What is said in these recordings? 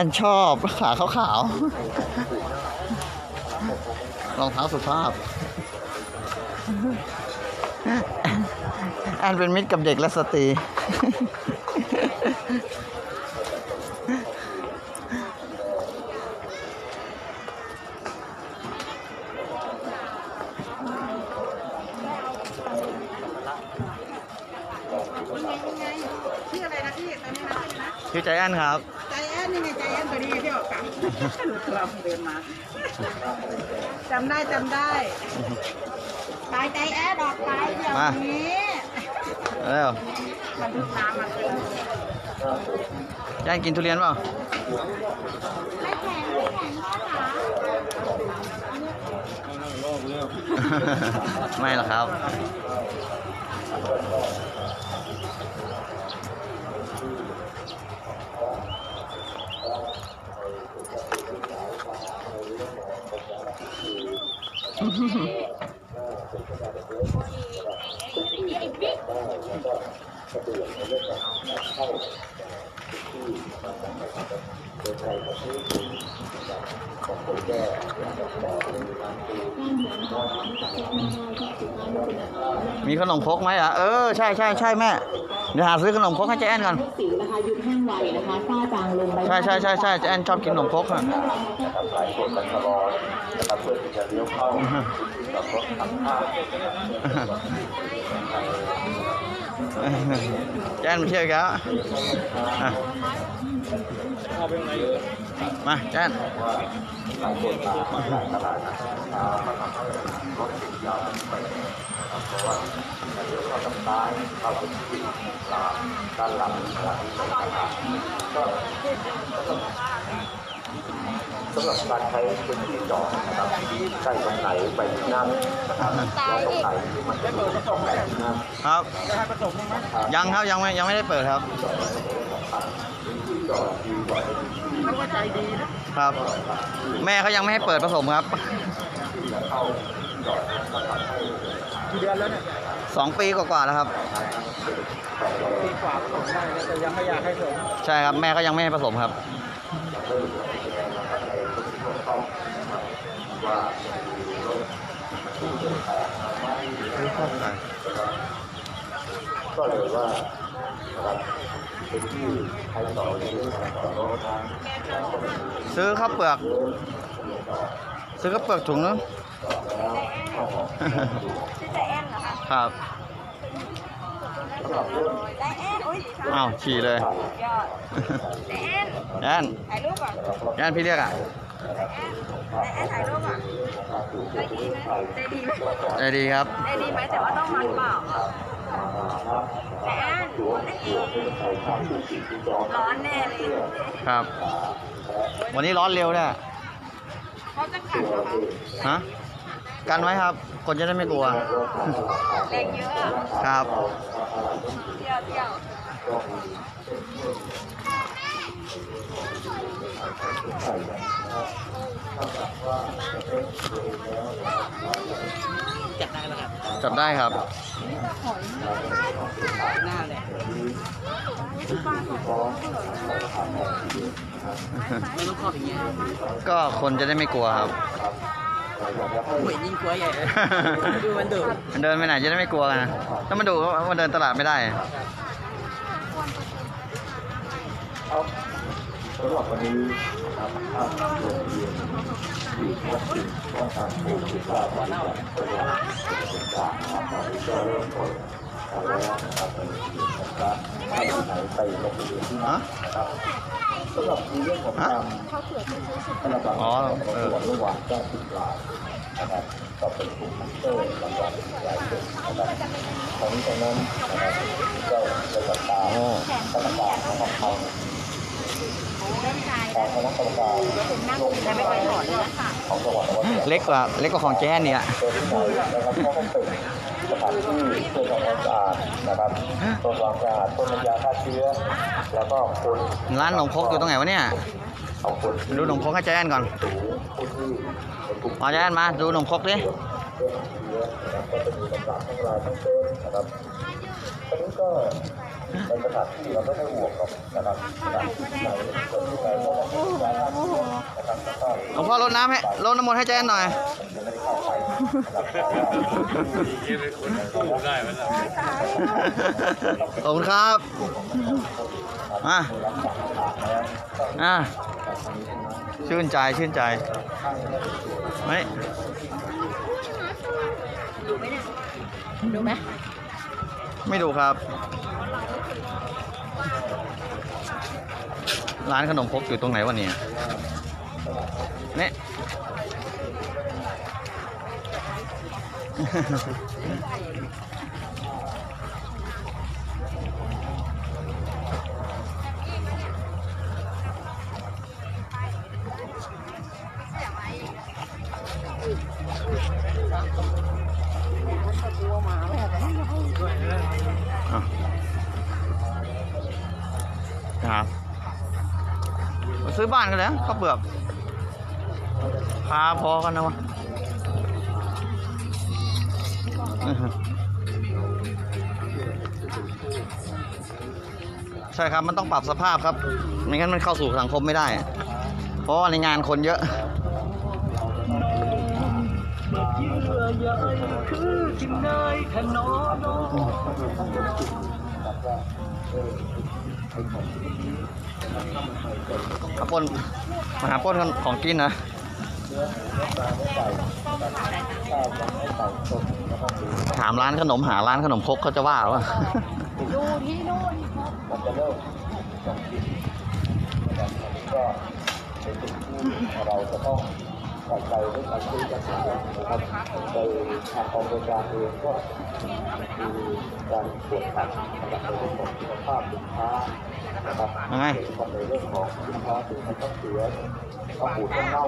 อนชอบขาขาวๆรองเท้าสุภาพ แอนเป็นมิตรกับเด็กและสตรีชื่ออะไรนะพี่ตอนนี้นะชื่นะ ชื่อใจแอนครับ อกกันหลุดเราเดินมาจำได้จำได้ตายใจแอนออกไปเดี๋ยวมา นี้เร็วมันทุกน้ำมาเลยใจแอนกินทุเรียนเปล่าไม่แข็งไม่แข็งพ่อจ๋าไม่หรอกครับ มีขนมครกไหมอะเออใช่ใช่ใช่แม่เดี๋ยวหาซื้อขนมครกให้เจ๊แอนก่อนสิวนะคะยุบแห้งไวนะคะฝ้าจางลงใบหใช่น้าใช่ใช่ใช่เจ๊แอนชอบกินขนมครกอะสายตรวจกันตลอดนะครับเพื่อที่จะเลี้ยวเข้ากับรถทางข้า งเจ๊แอนมาเที่ยวอีกแล้วมาจ๊แอนสายตรวจตามาหลายตลาดนะช้าก็ทำให้รถติดยาวไปนะครับเพราะว่าเลี้ยวเข้าทางซ้ายเข้าลานด้านหลังหลังตาดก็ สำหรับการใช้พื้นที่จอดนะครับใกล้ตรงไหนไปนั่งนะครับแล้วตรงไหนมันจะมีตรงไหนนั่งครับยังครับยังไม่ยังไม่ได้เปิดครับเขาก็ใจดีนะครับ แม่เขายังไม่ให้เปิดผสมครับกี่เดือนแล้วเนี่ยสองปีกว่าๆแล้วครับปีกว่าก็ส่งได้แต่ยังไม่อยากให้ส่งใช่ครับแม่เขายังไม่ให้ผสมครับ ก็เลยว่านะครับเป็นที่ใช้ต่อในเรื่องการต่อรถทางซื้อข้าวเปลือก ซื้อข้าวเปลือกถุงนึงครับใจแอนอุ้ยอ้าว ฉี่เลยยอดใจแอนแอนถ่ายรูปก่อน แอนพี่เรียกอะ ใจแอนถ่ายรูปก่อนใจดีไหมใจดีไหมใจดีครับใจดีไหมแต่ว่าต้องมัดเปล่าใจแอนร้อนแน่เลยครับ วันนี้ร้อนเร็วเนี่ยเขาจะกัดเหรอคะฮะกันไว้ครับ คนจะได้ไม่กลัวแรงเยอะอะครับเที่ยวเที่ยว จับได้ครับหน้าเลยไม่ต้องครอบอย่างเงี้ยก็คนจะได้ไม่กลัวครับเหมือนยิ่งกลัวใหญ่เลยดูมันดุมันเดินไปไหนจะได้ไม่กลัวกันนะถ้ามันดูว่ามันเดินตลาดไม่ได้ สำหรับวันนี้นะครับทางโรงเรียนมีวัคซีนป้องกันโควิด19วันนี้เป็นวันที่สามนะครับตอนนี้ก็เริ่มเปิดกันแล้วนะครับในเรียนนะครับถ้าวันไหนไปโรงเรียนที่นั่นนะครับสำหรับในเรื่องของการระบาดอ๋อของเออตัวระหว่างเจ้าสิบรายนะครับก็เป็นกลุ่มเตอร์รางวัลหลายคนนะครับทั้งตรงนั้นนะครับก็จะจัดตามโอ้คณะกรรมกาของเรา ทางคณะกรรมการโรงเรียนของจังหวัดนครปฐมเล็กกว่าเล็กกว่าของแจ้เนี่ยโดยที่ไหนนะครับก็ต้องเป็นสถานที่เพื่อทำความสะอาดนะครับตรวจความสะอาดพ่นน้ำยาฆ่าเชื้อ แล้วก็คนร้านหนมครกอยู่ตรงไหนวะเนี่ยเอาคนที่ดูหนมครกให้แจ้นก่อนสูงผู้ที่เป็นกลุ่มมาแจ้นมาดูหนมครกดิเรื่องของเชื้อนะครับก็จะมีลำดับทั้งรายทั้งเส้นนะครับตอนนี้ก็ ในสถานที่เราไม่ได้ห่วงหรอกนะครับสถานที่ที่ไหนเกิดที่ไหนก็ต้องมีการนะครับแล้วก็หลวงพ่อรดน้ำให้รดน้ำมนต์ให้แจนหน่อยจะไม่ได้เข้าไปนะครับขอบคุณครับอะอะชื่นใจชื่นใจไม่ดูไหม ไม่ดูครับ ร้านขนมครกอยู่ตรงไหนวะเนี่ยเนี่ย ครับมาซื้อบ้านกันแล้วข้าวเปลือกพาพอกันนะวะใช่ครับมันต้องปรับสภาพครับ ไม่งั้นมันเข้าสู่สังคมไม่ได้ เพราะในงานคนเยอะ มาป้นมาหาป้นกันของกินนะถามร้านขนมหาร้านขนมคกเขาจะว่าหรือเปล่าดูที่นู่นก็เป็นสิ่งที่เราจะต้อง ใส่ใจในการซื้อกันนะครับโดยทางกองบริการเองก็มีการตรวจสอบนะครับในเรื่องของคุณภาพสินค้านะครับยังไงในเรื่องของสินค้าที่มันต้องเสียต้องบูดต้องเน่า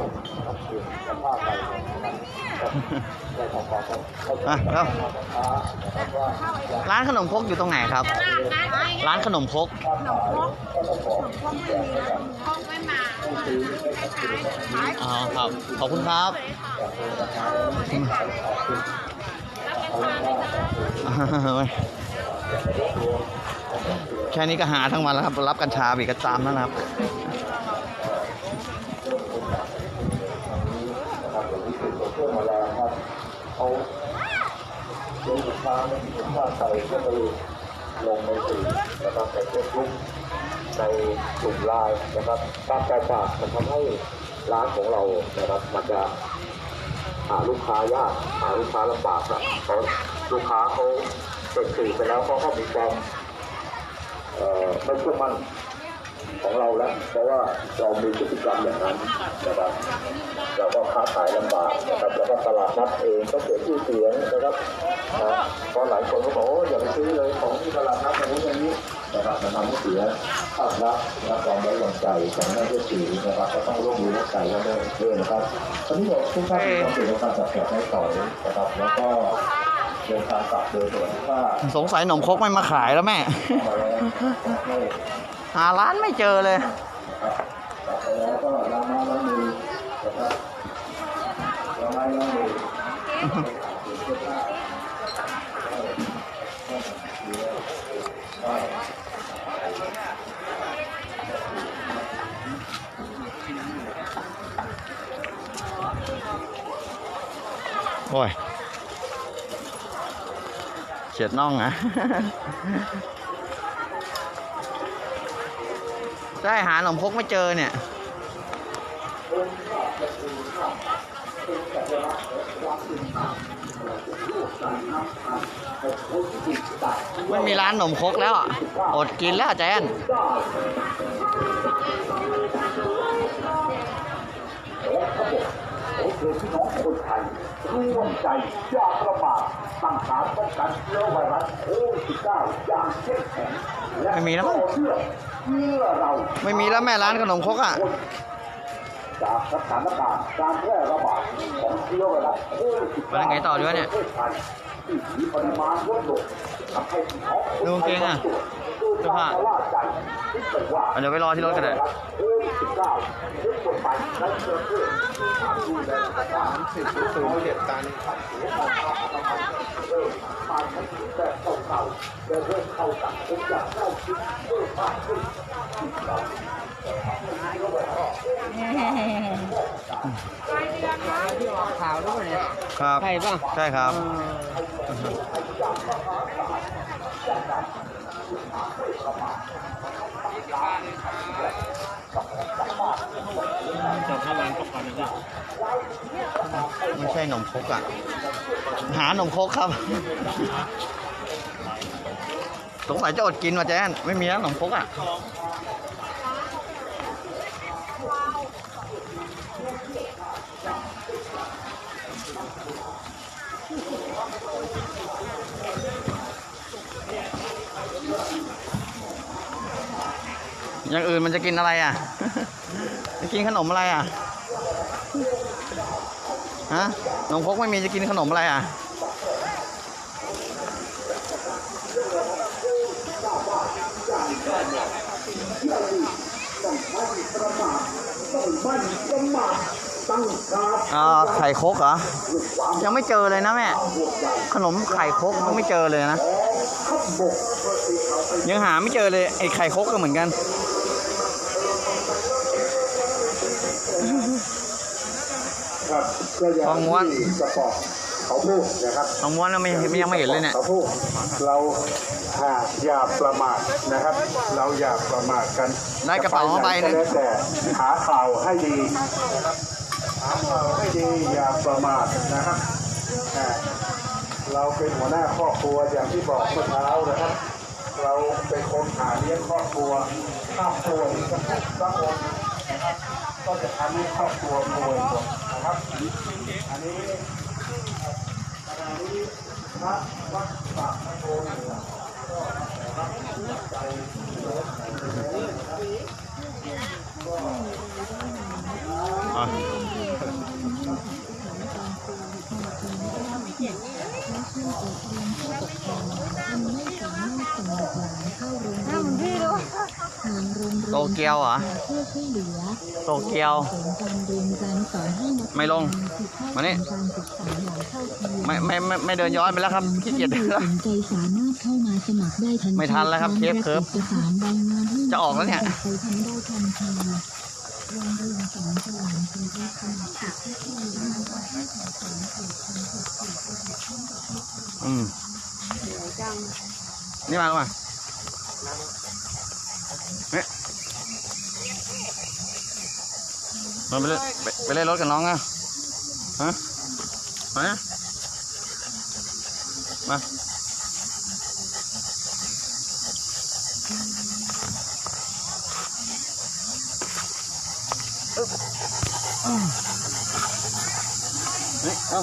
ต้องเปลี่ยสภาพไปนะครับได้ทำความเข้าใจอะเร็วสินค้านครับร้านขนมครกอยู่ตรงไหนครับ ร้านขนมครก อ๋อครับ ขอบคุณครับแค่นี้ก็หาทั้งวันแล้วครับ รับกัญชาบีกกระจามแล้วนะครับนะครับอย่าเป็นตัวเครื่องแมลงครับเขาเลี้ยงสินค้าไม่มีคุณค่าใส่ก็ไปลงในสื่อนะครับในเฟซบุ๊ก ในกลุ่มไลน์นะครับการกระจายมันทำให้ร้านของเรานะครับมันจะหาลูกค้ายากหาลูกค้าลำบากอะเพราะลูกค้าเขาเปิดสื่อไปแล้วเขาก็มีความไม่เชื่อมั่น ของเราแล้ว เพราะว่าเรามีพฤติกรรมอย่างนั้นนะครับเราก็ค้าขายลำบากนะครับแล้วก็ตลาดนัดเองก็เสียชื่อเสียงนะครับนะเพราะหลายคนก็บอกโอ้อย่าไปซื้อเลยของที่ตลาดนัดอย่างนี้อย่างนี้นะครับมันทำให้เสียภาพลักษณ์และความไว้วางใจของนักเชื่อถือนะครับก็ต้องร่วมมือร่วมใจกันด้วยนะครับตอนนี้เราทุกท่านมีความเสี่ยงในการจัดแจกให้ต่อนะครับ แล้วก็เดินทางกลับโดยสวัสดิภาพสงสัยขนมครกไม่มาขายแล้วแม่มาแล้วใหาร้านไม่เจอเลยโอ้ยเฉียดน่องนะ ได้หาขนมคกไม่เจอเนี่ยไม่มีร้านขนมคกแล้วอะ อดกินแล้วแจนและทั้งหมดขอพี่น้องคนไทยร่วมใจอย่าประมาทตั้งฐานป้องกันเชื้อไวรัสโควิด 19 อย่างเข้มแข็ง ไม่มีแล้วมั้งไม่มีแล้วแม่ร้านขนมครกอะจากสถานการณ์การแพร่ระบาดของเชื้อไวรัสโควิด19ไปไงต่อด้วยเนี่ยที่มีปริมาณลดลงทำให้ผู้ของดูเกงอะ เสื้อผ้าว่าใจที่เป็นว่าเอาเดี๋ยวไปรอที่รถกันเลยโควิด19ทุกคนไปและเชื้อเพื่อที่ทำดูแลสุขภาพสิทธิสูงเกียรติการเริ่มผ่านขั้นแบบเก่าๆจะเริ่มเข้าสังคมอย่างใกล้ชิดเพิ่มมากขึ้นขาวด้วยเนี่ยครับใช่ป่ะใช่ครับ จบห้าวันก็พอแล้วไม่ใช่นมคกอะ หานมคกครับ สงสัยจะอดกินว่ะแจนไม่มีแล้วนมคกอะ อย่างอื่นมันจะกินอะไรอะ จะกินขนมอะไรอะ ฮะนมครกไม่มีจะกินขนมอะไรอะ อ่าไข่ครกเหรอ ยังไม่เจอเลยนะแม่ ขนมไข่ครกยังไม่เจอเลยนะ ยังหาไม่เจอเลยไอ้ไข่ครกก็เหมือนกัน ทองม้วนที่กระป๋องเขาพูดนะครับทองม้วนยังไม่ยังไม่เห็นเลยเนี่ยเขาพูดเราอ่าอย่าประมาทนะครับ เราอย่าประมาทกันได้กระเป๋ามาใบหนึ่งจะไปไหก็แล้วแต่หาข่าวให้ดีนะครับหาข่าวให้ดีอย่าประมาทนะครับอ่าเราเป็นหัวหน้าครอบครัวอย่างที่บอกเมื่อเช้านะครับ เราเป็นคนหาเลี้ยงครอบครัวถ้าป่วยสักสักคนนะครับ ก็จะทำให้ครอบครัวป่วยหมดนะครับ อันนี้ขณะนี้พระวัดปากพระโพธิ์เนี่ยก็รับใจโยมนะครับอะโตเกียวเหรอเพื่อช่วยเหลือโตเกียวเสริมการเรียนการสอนให้นักไม่ลงสืบทอดมานี่ การศึกษาอย่างเท่าเทียมไม่ไม่ไม่ไม่เดินย้อนไปแล้วครับขี้เกียจเดินท่านแล้วผู้สนใจสามารถเข้ามาสมัครได้ทันทีไม่ทันแล้วครับพอมเคฟเคิร์ฟเอกสารใบงานให้จะออกแล้วเนี่ย ไปทำได้ทันทีโรงเรียนสอนสวรรค์เป็นที่ขนาดสุดที่ที่มีมาตรฐานของสอนเกิดทำสุดสุดระดับขั้นประเทศ อืม นี่มาก่อน เฮ้ยมาไปเล่นไปเล่นรถกับน้องอะฮะมามาเอ้า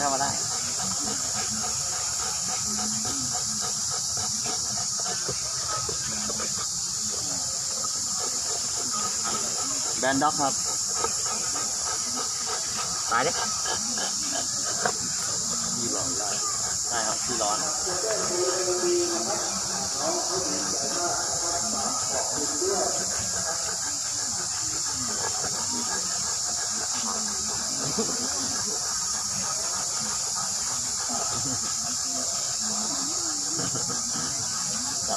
เข้ามาได้เข้ามาได้แบนด็อกครับตายดิที่ร้อนได้ใช่ครับที่ร้อนจับ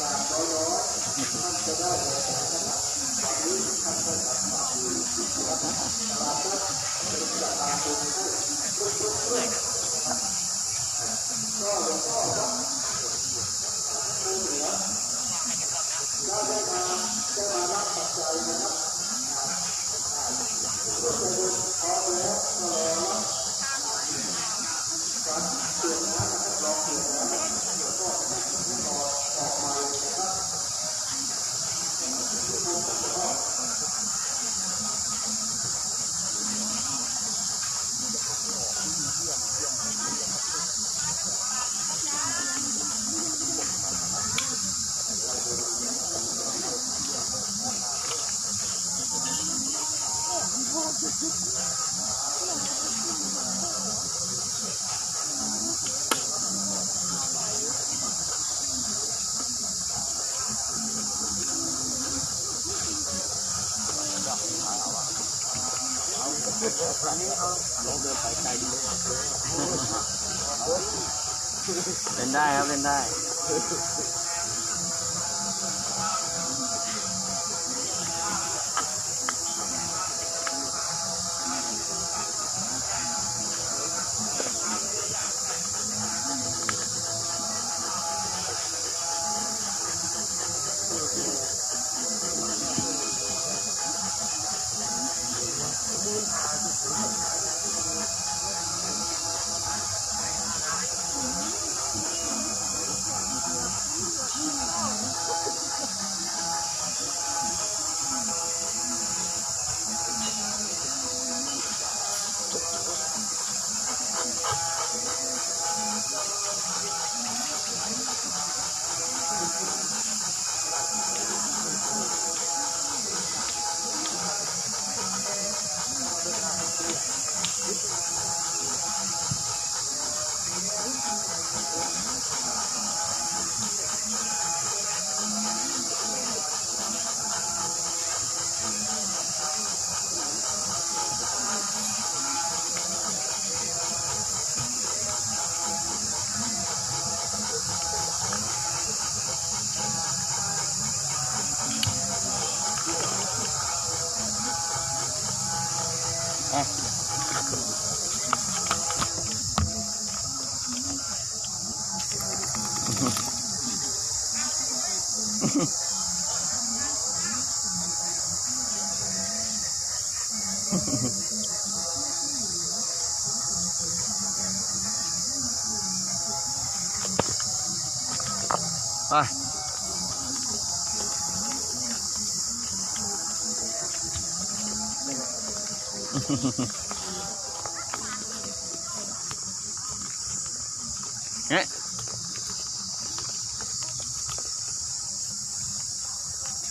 บาทร้อยท่านจะได้ราครับเหนือได้มาได้มา เล่นได้ครับ เล่นได้ เอ๊ะ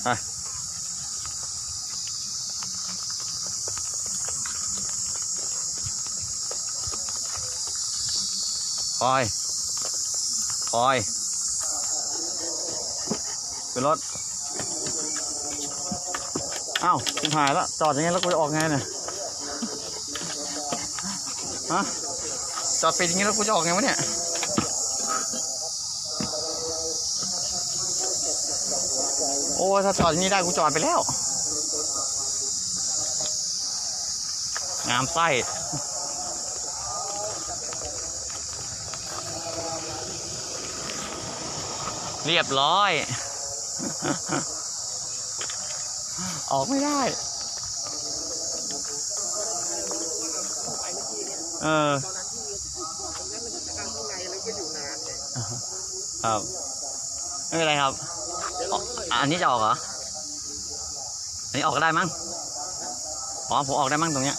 ไปคอย คอยขึ้นรถอ้าวชิบหายแล้ว จอดอย่างงี้แล้วกูจะออกไงเนี่ย ฮะจอดปิดอย่างงี้แล้วกูจะออกไงวะเนี่ยโอ้ถ้าจอดอย่างนี้ได้กูจอดไปแล้ว งามไส้เรียบร้อย ออกไม่ได้ เออครับ ไม่เป็นไรครับออกอะอันนี้จะออกเหรอ อันนี้ออกก็ได้มั้ง อ๋อผมออกได้มั้งตรงเนี้ย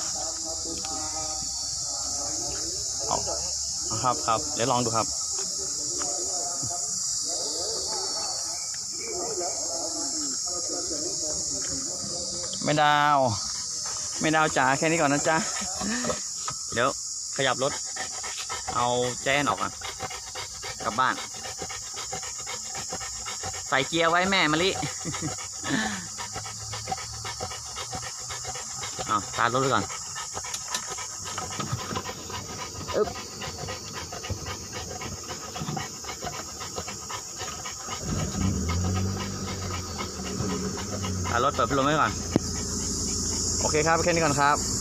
ออกอ๋อครับครับ เดี๋ยวลองดูครับไม่ดาว ไม่ดาวจ๋าแค่นี้ก่อนนะจ๊ะ เดี๋ยว ขยับรถ เอาแจนออกอะกลับบ้าน ใส่เกียร์ไว้แม่มะลิเอาตาร์ทรถไว้ก่อนอึ๊บตารถเปิดพัดลมไว้ก่อน โอเคครับ แค่นี้ก่อนครับ